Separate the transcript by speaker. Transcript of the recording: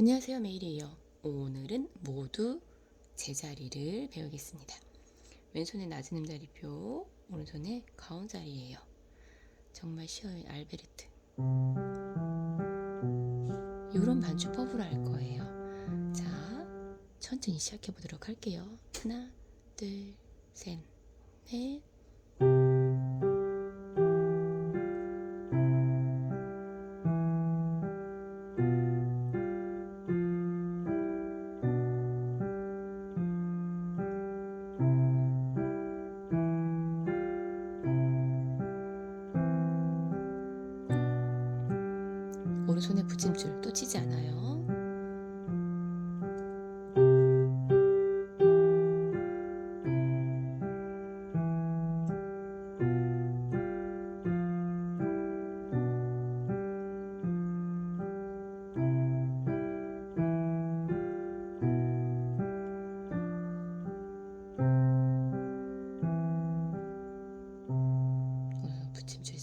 Speaker 1: 안녕하세요. 메일이에요. 오늘은 모두 제자리를 배우겠습니다. 왼손에 낮은 음자리표, 오른손에 가운 자리예요. 정말 쉬워요. 알베르트. 이런 반주 법으로 할 거예요. 자, 천천히 시작해 보도록 할게요. 하나, 둘, 셋, 넷. 오른손에 붙임줄 또 치지 않아요. 오른손 붙임줄